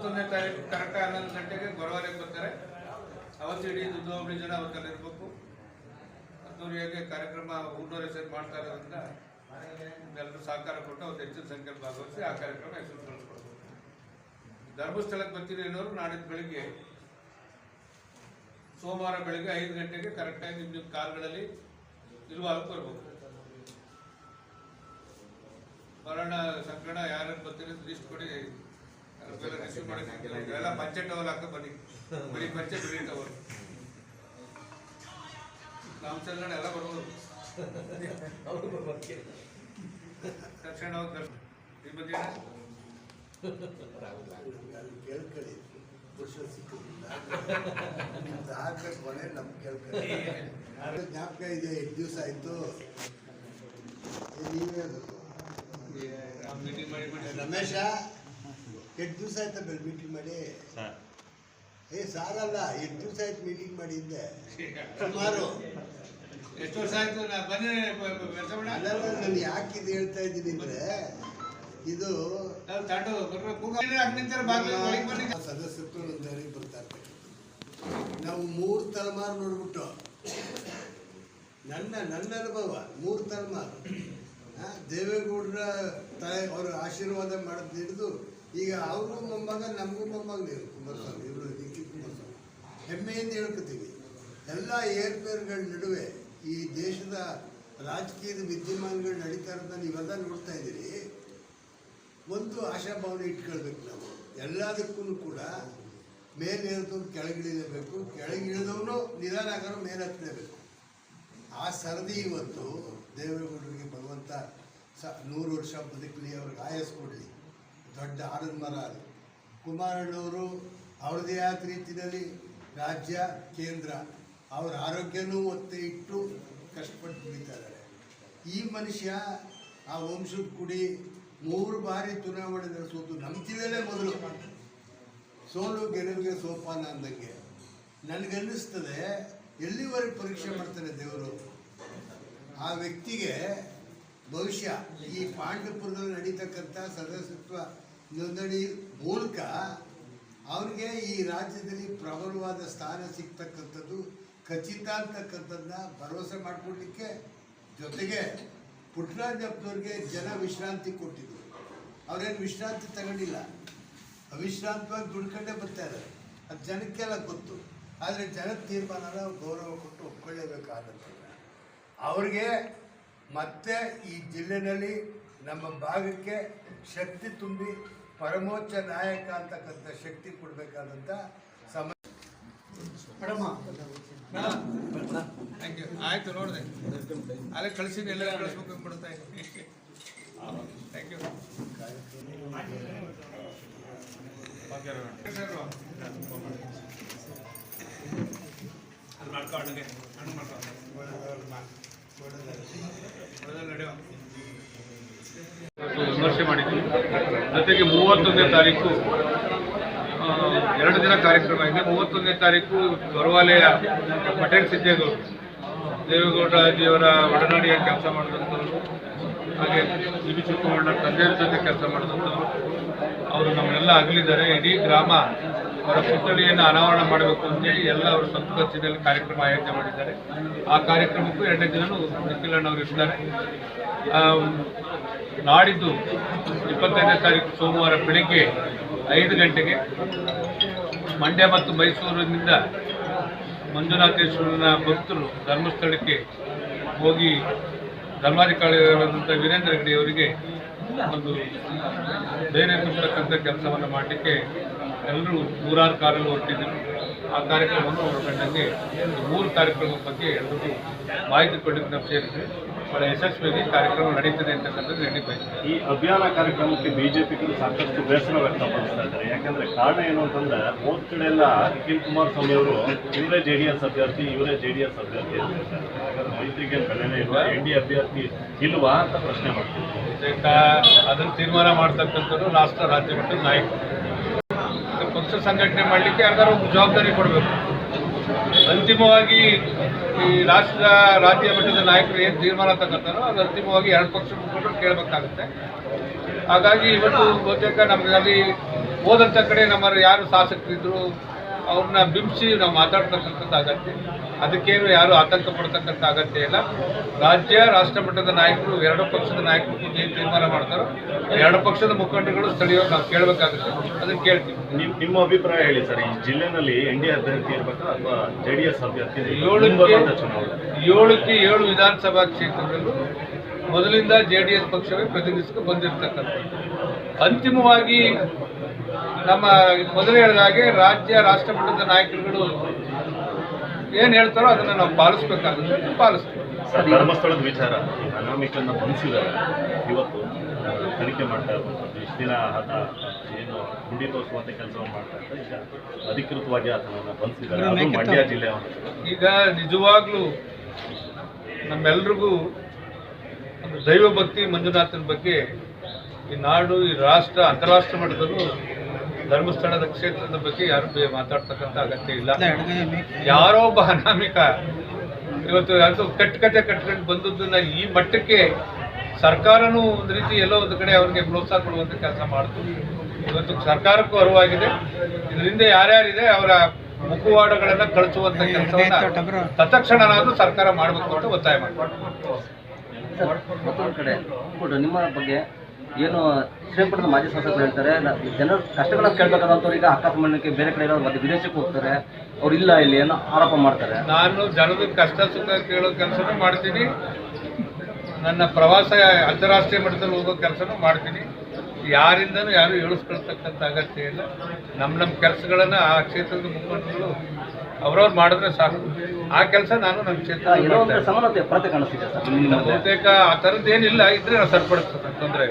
ಮೂವತ್ತೊಂದನೇ ತಾರೀಕು ಕರೆಕ್ಟ್ ಹನ್ನೊಂದು ಗಂಟೆಗೆ ಗೊರವರೆಗೆ ಬರ್ತಾರೆ. ಅವತ್ತು ಇಡೀ ದುಡ್ಡು ಜನ ಅವತ್ತಲ್ಲಿ ಇರಬೇಕು ಅದ್ದೂರಿಯಾಗಿ ಕಾರ್ಯಕ್ರಮ ಊರ್ನೂರೇ ಸೇರಿ ಮಾಡ್ತಾ ಇರೋದ್ರಿಂದ ಎಲ್ಲರೂ ಸಹಕಾರ ಕೊಟ್ಟು ಅವತ್ತು ಹೆಚ್ಚಿನ ಸಂಖ್ಯೆಯಲ್ಲಿ ಭಾಗವಹಿಸಿ ಆ ಕಾರ್ಯಕ್ರಮ ಯಶಸ್ವಿಗೊಳಿಸ್ಕೊಡ್ಬೇಕು ಧರ್ಮಸ್ಥಳಕ್ಕೆ ಬರ್ತೀನಿ ಅನ್ನೋರು ನಾಡಿದ್ದು ಬೆಳಿಗ್ಗೆ ಸೋಮವಾರ ಬೆಳಿಗ್ಗೆ ಐದು ಗಂಟೆಗೆ ಕರೆಕ್ಟಾಗಿ ನಿಮ್ಮ ನಿಮ್ಮ ಕಾರುಗಳಲ್ಲಿ ಇರುವಾಗಕ್ಕೆ ಬರ್ಬೇಕು ಬರೋಣ ಸಂಕಟ ಯಾರು ಬರ್ತೀರಿ ಲಿಸ್ಟ್ ಕೊಡಿ. ಇದೆಲ್ಲ ಪಂಚೆ ಟವಲ್ ಹಾಕ ಬನ್ನಿ. ಬರೀ ಪಂಚೆ ಬಿಳಿ ಟವಲ್ ನಮ್ಮ ಚಂದ್ರಣ್ಣ ಎಲ್ಲ ಬರ್ಬೋದು. ತಕ್ಷಣ ಈ ಬಗ್ಗೆ ಕೇಳ್ಕೊಳ್ಳಿ ಪುರುಷ ಸಿಕ್ಕೋದಿಲ್ಲ ನಿಮ್ದು ಹಾಕ್ಬೇಕು ಕೊನೆ ನಮ್ ಕೇಳ್ಕೊಳ್ಳಿ ಜ್ಞಾಪಕ ಇದೆ ಎಷ್ಟು ದಿವಸ ಆಯ್ತು. ನೀವೇ ರಮೇಶ ಎಷ್ಟು ದಿವಸ ಆಯ್ತಾ ಬೆಲ್ ಮೀಟಿಂಗ್ ಮಾಡಿ ಏ ಸಾರಲ್ಲ ಎಷ್ಟು ದಿವಸ ಆಯ್ತು ಮೀಟಿಂಗ್ ಮಾಡಿದ್ದೆ ಸುಮಾರು. ಎಷ್ಟು ವರ್ಷ ಆಯ್ತು? ನಾ ಬನ್ನಿ ಕೆಲಸ ನಾನು ಯಾಕೆ ಇದು ಹೇಳ್ತಾ ಇದ್ದೀನಿ ಅಂದ್ರೆ ಇದು ಸದಸ್ಯತ್ವ ನೋಂದಣಿ ಬರ್ತಾ ಇರ್ತಕ್ಕಂಥದ್ದು ನಾವು ಮೂರು ತಲೆಮಾರು ನೋಡ್ಬಿಟ್ಟು ನನ್ನ ನನ್ನ ಅನುಭವ ಮೂರು ತಲೆಮಾರು. ಆ, ದೇವೇಗೌಡರ ತಲೆ ಅವರು ಆಶೀರ್ವಾದ ಮಾಡೋದು ಹಿಡಿದು ಈಗ ಅವ್ರಿಗೂ ಮೊಮ್ಮಗ ನಮಗೂ ಮೊಮ್ಮಗ ಕುಮಾರಸ್ವಾಮಿ, ಇವರು ಡಿ ಕೆ ಕುಮಾರಸ್ವಾಮಿ. ಹೆಮ್ಮೆಯಿಂದ ಹೇಳ್ಕೊತೀವಿ. ಎಲ್ಲ ಏರ್ಪೇರ್ಗಳ ನಡುವೆ ಈ ದೇಶದ ರಾಜಕೀಯದ ವಿದ್ಯಮಾನಗಳು ನಡೀತಾ ಇರೋದನ್ನ ನೀವೆಲ್ಲ ನೋಡ್ತಾ ಇದ್ದೀರಿ. ಒಂದು ಆಶಾಭಾವನೆ ಇಟ್ಕೊಳ್ಬೇಕು ನಾವು. ಎಲ್ಲದಕ್ಕೂ ಕೂಡ ಮೇಲೆ ಇಳಿದವ್ರು ಕೆಳಗಿಳಿಲೇಬೇಕು ಕೆಳಗಿಳಿದವನು ನಿಧಾನ ಆಗೋರು ಮೇಲೆ ಹತ್ತಲೇಬೇಕು ಆ ಸರದಿ ಇವತ್ತು ದೇವೇಗೌಡರಿಗೆ ಭಗವಂತ ಸ ನೂರು ವರ್ಷ ಬದುಕಲಿ, ಅವ್ರಿಗೆ ಆಯಸ್ ಕೊಡಲಿ. ದೊಡ್ಡ ಆನಂದ ಮರ ಅದು. ಕುಮಾರಣ್ಣವರು ಅವ್ರದೇ ಆದ ರೀತಿಯಲ್ಲಿ ರಾಜ್ಯ, ಕೇಂದ್ರ, ಅವರ ಆರೋಗ್ಯನೂ ಒತ್ತೆ ಇಟ್ಟು ಕಷ್ಟಪಟ್ಟು ದುಡಿತಾರೆ ಈ ಮನುಷ್ಯ ಆ ವಂಶದ ಕುಡಿ ಮೂರು ಬಾರಿ ಚುನಾವಣೆ ನಡೆಸೋದು ನಮ್ಮ ಜಿಲ್ಲೆಯಲ್ಲೇ ಮೊದಲು. ಸೋಲು ಗೆಲುವಿಗೆ ಸೋಪಾನ ಅಂದಂಗೆ. ನನಗನ್ನಿಸ್ತದೆ, ಎಲ್ಲಿವರೆಗೆ ಪರೀಕ್ಷೆ ಮಾಡ್ತಾರೆ ದೇವರು? ಆ ವ್ಯಕ್ತಿಗೆ ಭವಿಷ್ಯ ಈ ಪಾಂಡವಪುರದಲ್ಲಿ ನಡೀತಕ್ಕಂಥ ಸದಸ್ಯತ್ವ ನೋಂದಣಿ ಮೂಲಕ ಅವ್ರಿಗೆ ಈ ರಾಜ್ಯದಲ್ಲಿ ಪ್ರಬಲವಾದ ಸ್ಥಾನ ಸಿಗ್ತಕ್ಕಂಥದ್ದು, ಖಚಿತ ಅಂತಕ್ಕಂಥದ್ದನ್ನ ಭರವಸೆ ಮಾಡಿಕೊಡ್ಲಿಕ್ಕೆ ಜೊತೆಗೆ ಪುಟ್ಟರಾಜಪ್ಪನವ್ರಿಗೆ ಜನ ವಿಶ್ರಾಂತಿ ಕೊಟ್ಟಿದ್ರು. ಅವ್ರೇನು ವಿಶ್ರಾಂತಿ ತಗೊಂಡಿಲ್ಲ. ಅವಿಶ್ರಾಂತವಾಗಿ ದುಡ್ಕೊಂಡೇ ಬರ್ತಾ ಇದ್ದಾರೆ. ಅದು ಜನಕ್ಕೆಲ್ಲ ಗೊತ್ತು. ಆದರೆ ಜನ ತೀರ್ಮಾನನ ಗೌರವ ಕೊಟ್ಟು ಒಪ್ಕೊಳ್ಳೇಬೇಕಾದಂಥ ಅವ್ರಿಗೆ ಮತ್ತೆ ಈ ಜಿಲ್ಲೆನಲ್ಲಿ ನಮ್ಮ ಭಾಗಕ್ಕೆ ಶಕ್ತಿ ತುಂಬಿ ಪರಮೋಚ್ಚ ನಾಯಕ ಅಂತಕ್ಕಂಥ ಶಕ್ತಿ ಕೊಡಬೇಕಾದಂಥ ಸಮ ಯು ಆಯ್ತು ನೋಡಿದೆ. ಅಲ್ಲೇ ಕಳಿಸಿನಿ ಎಲ್ಲ ಕಳಿಸ್ಬೇಕು ಅಂದ್ಬಿಡ್ತಾ ಥ್ಯಾಂಕ್ ಯು ನಡೆಯುವ ವಿಮರ್ಶೆ ಮಾಡಿದ್ವಿ. ಜೊತೆಗೆ ಮೂವತ್ತೊಂದನೇ ತಾರೀಕು ಎರಡು ದಿನ ಕಾರ್ಯಕ್ರಮ ಇದೆ. ಮೂವತ್ತೊಂದನೇ ತಾರೀಕು ಗೌರವಾಲಯ ಪಟೇಲ್ ಸಿದ್ದೇಗೌಡರು ದೇವೇಗೌಡಜಿಯವರ ಒಡನಾಡಿಯಲ್ಲಿ ಕೆಲಸ ಮಾಡಿದಂಥವ್ರು ಹಾಗೆ ಡಿ ಬಿ ಶಿವಕುಮಾರ್ ಜೊತೆ ಕೆಲಸ ಮಾಡಿದಂಥವ್ರು ಅವರು ನಮ್ಮನ್ನೆಲ್ಲ ಅಗಲಿದ್ದಾರೆ. ಇಡೀ ಗ್ರಾಮ ಅವರ ಪುತ್ಥಳಿಯನ್ನು ಅನಾವರಣ ಮಾಡಬೇಕು ಅಂತೇಳಿ ಎಲ್ಲ ಅವರು ಸ್ವಂತ ಖರ್ಚಿನಲ್ಲಿ ಕಾರ್ಯಕ್ರಮ ಆಯೋಜನೆ ಮಾಡಿದ್ದಾರೆ. ಆ ಕಾರ್ಯಕ್ರಮಕ್ಕೂ ಎರಡನೇ ದಿನವೂ ನಿಖಿಲಣ್ಣವರು ಇರ್ತಾರೆ. ಆ, ನಾಡಿದ್ದು ಇಪ್ಪತ್ತೈದನೇ ತಾರೀಕು ಸೋಮವಾರ ಬೆಳಗ್ಗೆ ಐದು ಗಂಟೆಗೆ ಮಂಡ್ಯ ಮತ್ತು ಮೈಸೂರಿನಿಂದ ಮಂಜುನಾಥೇಶ್ವರನ ಭಕ್ತರು ಧರ್ಮಸ್ಥಳಕ್ಕೆ ಹೋಗಿ ಧರ್ಮಾಧಿಕಾರಿಗಳಾದಂಥ ವೀರೇಂದ್ರ ಹೆಗ್ಗಡೆ ಅವರಿಗೆ ಒಂದು ಧೈರ್ಯ ತುಂಬತಕ್ಕಂಥ ಕೆಲಸವನ್ನು ಮಾಡಲಿಕ್ಕೆ ಎಲ್ಲರೂ ನೂರಾರು ಕಾರಲ್ಲಿ ಹೊರಟಿದ್ದರು ಆ ಕಾರ್ಯಕ್ರಮವನ್ನು ಒಳಗೊಂಡಂಗೆ ಈ ಮೂರು ಕಾರ್ಯಕ್ರಮದ ಬಗ್ಗೆ ಎಲ್ಲರಿಗೂ ಮಾಹಿತಿ ಕೊಡಲಿಕ್ಕೆ ನಾವು ಬಹಳ ಯಶಸ್ವಿಯಾಗಿ ಕಾರ್ಯಕ್ರಮ ನಡೀತದೆ ಅಂತಕ್ಕಂಥದ್ದು ನಡೀತಾ ಇದೆ ಈ ಅಭಿಯಾನ ಕಾರ್ಯಕ್ರಮಕ್ಕೆ ಬಿಜೆಪಿಗಳು ಸಾಕಷ್ಟು ಬೇಸರ ವ್ಯಕ್ತಪಡಿಸ್ತಾ ಇದ್ದಾರೆ. ಯಾಕಂದ್ರೆ ಕಾರಣ ಏನು ಅಂತಂದ್ರೆ ಹೋದ್ ಕಡೆ ಎಲ್ಲ ನಿಖಿಲ್ ಕುಮಾರಸ್ವಾಮಿ ಅವರು ಇವರೇ ಜೆ ಡಿ ಎಸ್ ಅಭ್ಯರ್ಥಿ ಇವರೇ ಜೆ ಡಿ ಎಸ್ ಅಭ್ಯರ್ಥಿ ಅಂತ ಮೈತ್ರಿಗೆ ಬೆಲೆನೇ ಇಲ್ವಾ? ಎನ್ ಡಿ ಅಭ್ಯರ್ಥಿ ಇಲ್ವಾ ಅಂತ ಪ್ರಶ್ನೆ ಮಾಡ್ತೀವಿ ಅದನ್ನು ತೀರ್ಮಾನ ಮಾಡ್ತಕ್ಕಂಥದ್ದು ರಾಷ್ಟ್ರ ರಾಜ್ಯ ಮಟ್ಟದ ನಾಯಕರು. ಪಕ್ಷ ಸಂಘಟನೆ ಮಾಡಲಿಕ್ಕೆ ಯಾರ್ದಾರು ಜವಾಬ್ದಾರಿ ಕೊಡಬೇಕು. ಅಂತಿಮವಾಗಿ ಈ ರಾಷ್ಟ್ರ, ರಾಜ್ಯ ಮಟ್ಟದ ನಾಯಕರು ಏನು ತೀರ್ಮಾನ ತಗೋತಾರೋ ಅದು ಅಂತಿಮವಾಗಿ ಎರಡು ಪಕ್ಷ ಮುಖಂಡರು ಕೇಳಬೇಕಾಗುತ್ತೆ. ಹಾಗಾಗಿ ಇವತ್ತು ಬಹುತೇಕ ನಮಗೆ ಅಲ್ಲಿ ಹೋದಂಥ ಕಡೆ ನಮ್ಮ ಯಾರು ಶಾಸಕರಿದ್ರು ಅವ್ರನ್ನ ಬಿಂಬಿಸಿ ನಾವು ಮಾತಾಡ್ತಕ್ಕಂಥದ್ದು ಅಗತ್ಯ. ಅದಕ್ಕೇನು ಯಾರು ಆತಂಕ ಪಡ್ತಕ್ಕಂಥ ಅಗತ್ಯ ಇಲ್ಲ. ರಾಜ್ಯ ರಾಷ್ಟ್ರ ಮಟ್ಟದ ನಾಯಕರು ಎರಡು ಪಕ್ಷದ ನಾಯಕರು ಏನು ತೀರ್ಮಾನ ಮಾಡ್ತಾರೋ ಎರಡು ಪಕ್ಷದ ಮುಖಂಡರುಗಳು ಸ್ಥಳೀಯ ನಾವು ಕೇಳಬೇಕಾಗುತ್ತೆ. ಅದನ್ನು ಕೇಳ್ತೀವಿ. ನಿಮ್ ನಿಮ್ಮ ಅಭಿಪ್ರಾಯ ಹೇಳಿ ಸರ್ ಈ ಜಿಲ್ಲೆನಲ್ಲಿ ಎನ್ ಡಿ ಅಭ್ಯರ್ಥಿ ಇರ್ಬೇಕಾ ಅಥವಾ ಜೆ ಡಿ ಎಸ್ ಅಭ್ಯರ್ಥಿ ಏಳಕ್ಕೆ ಚುನಾವಣೆ. ಏಳಕ್ಕೆ ಏಳು ವಿಧಾನಸಭಾ ಕ್ಷೇತ್ರದಲ್ಲೂ ಮೊದಲಿಂದ ಜೆ ಡಿ ಎಸ್ ಪಕ್ಷವೇ ಪ್ರತಿನಿಧಿಸಿಕೊಂಡು ಬಂದಿರತಕ್ಕಂಥದ್ದು. ಅಂತಿಮವಾಗಿ ನಮ್ಮ ಮೊದಲೇ ಹೇಳಿದ ಹಾಗೆ ರಾಜ್ಯ ರಾಷ್ಟ್ರ ಮಟ್ಟದ ನಾಯಕರುಗಳು ಏನ್ ಹೇಳ್ತಾರೋ ಅದನ್ನ ನಾವು ಪಾಲಿಸ್ಬೇಕಾಗುತ್ತೆ ಪಾಲಿಸ್ತೀವಿ. ಧರ್ಮಸ್ಥಳದ ವಿಚಾರ. ಅನಾಮಿಕನ್ನ ಬಂಧಿಸಿದ್ದಾರೆ. ಇವತ್ತು ತನಿಖೆ ಮಾಡ್ತಾ ಇರುವಂಥದ್ದು ಇಷ್ಟು ದಿನ ಆತ ಏನು ಗುಂಡಿ ತೋರಿಸುವಂತ ಕೆಲಸ ಮಾಡ್ತಾ ಇದ್ದ. ಈಗ ಅಧಿಕೃತವಾಗಿ ಆತನನ್ನು ಬಂಧಿಸಿದ್ದಾರೆ. ಅದು ಮಂಡ್ಯ ಜಿಲ್ಲೆ ಈಗ ನಿಜವಾಗ್ಲೂ ನಮ್ಮೆಲ್ರಿಗೂ ಒಂದು ದೈವ ಭಕ್ತಿ ಮಂಜುನಾಥನ ಬಗ್ಗೆ ಈ ನಾಡು ಈ ರಾಷ್ಟ್ರ ಅಂತಾರಾಷ್ಟ್ರ ಮಟ್ಟದಲ್ಲೂ ಧರ್ಮಸ್ಥಳದ ಕ್ಷೇತ್ರದ ಬಗ್ಗೆ ಯಾರು ಬೇ- ಮಾತಾಡ್ತಕ್ಕಂಥ ಅಗತ್ಯ ಇಲ್ಲ. ಯಾರೋ ಒಬ್ಬ ಅನಾಮಿಕ ಇವತ್ತು ಯಾರು ಕಟ್ಕತೆ ಕಟ್ಕೊಂಡು ಬಂದದ್ದನ್ನ ಈ ಮಟ್ಟಕ್ಕೆ ಸರ್ಕಾರನೂ ಒಂದು ರೀತಿ ಎಲ್ಲೋ ಒಂದು ಕಡೆ ಅವ್ರಿಗೆ ಪ್ರೋತ್ಸಾಹ ಕೊಡುವಂತ ಕೆಲಸ ಮಾಡ್ತು. ಇವತ್ತು ಸರ್ಕಾರಕ್ಕೂ ಅರಿವಾಗಿದೆ. ಇದರಿಂದ ಯಾರ್ಯಾರಿದೆ ಅವರ ಮುಖವಾಡಗಳನ್ನ ಕಳಿಸುವಂತ ಕೆಲಸವನ್ನ ತತ್ಕ್ಷಣನಾದ್ರೂ ಸರ್ಕಾರ ಮಾಡಬೇಕು ಅಂತ ಒತ್ತಾಯ ಮಾಡ್ತಾರೆ ಮತ್ತೊಂದು ಕಡೆ ನಿಮ್ಮ ಬಗ್ಗೆ ಏನು ಶ್ರೀರಂಗಪಟ್ಟಣದ ಮಾಜಿ ಶಾಸಕರು ಹೇಳ್ತಾರೆ ಜನರು ಕಷ್ಟಗಳನ್ನ ಕೇಳ್ಬೇಕಾದಂಥವ್ರು ಈಗ ಅಕ್ಕ ಬೇರೆ ಕಡೆ ಇರೋದು ಮತ್ತೆ ವಿದೇಶಕ್ಕೆ ಹೋಗ್ತಾರೆ ಅವ್ರು ಇಲ್ಲ ಇಲ್ಲಿ ಏನೋ ಆರೋಪ ಮಾಡ್ತಾರೆ. ನಾನು ಜನರ ಕಷ್ಟ ಸುಖ ಕೇಳೋ ಕೆಲಸನೂ ಮಾಡ್ತೀನಿ. ನನ್ನ ಪ್ರವಾಸ ಅಂತಾರಾಷ್ಟ್ರೀಯ ಮಟ್ಟದಲ್ಲಿ ಹೋಗೋ ಕೆಲಸನೂ ಮಾಡ್ತೀನಿ. ಯಾರಿಂದನೂ ಯಾರು ಹೇಳಿಸ್ಕೊಳ್ತಕ್ಕಂಥ ಅಗತ್ಯ ಇಲ್ಲ. ನಮ್ಮ ನಮ್ಮ ಕೆಲಸಗಳನ್ನು ಆ ಕ್ಷೇತ್ರದ ಮುಖಂಡರು ಅವ್ರವ್ರು ಮಾಡಿದ್ರೆ ಸಾಕು. ಆ ಕೆಲಸ ನಾನು ನಮ್ಮ ಕ್ಷೇತ್ರ ಬಹುತೇಕ ಆ ಥರದ್ದು ಏನಿಲ್ಲ ಇದ್ರೆ ನಾವು ಸರಿಪಡಿಸ್ತದೆ ತೊಂದರೆ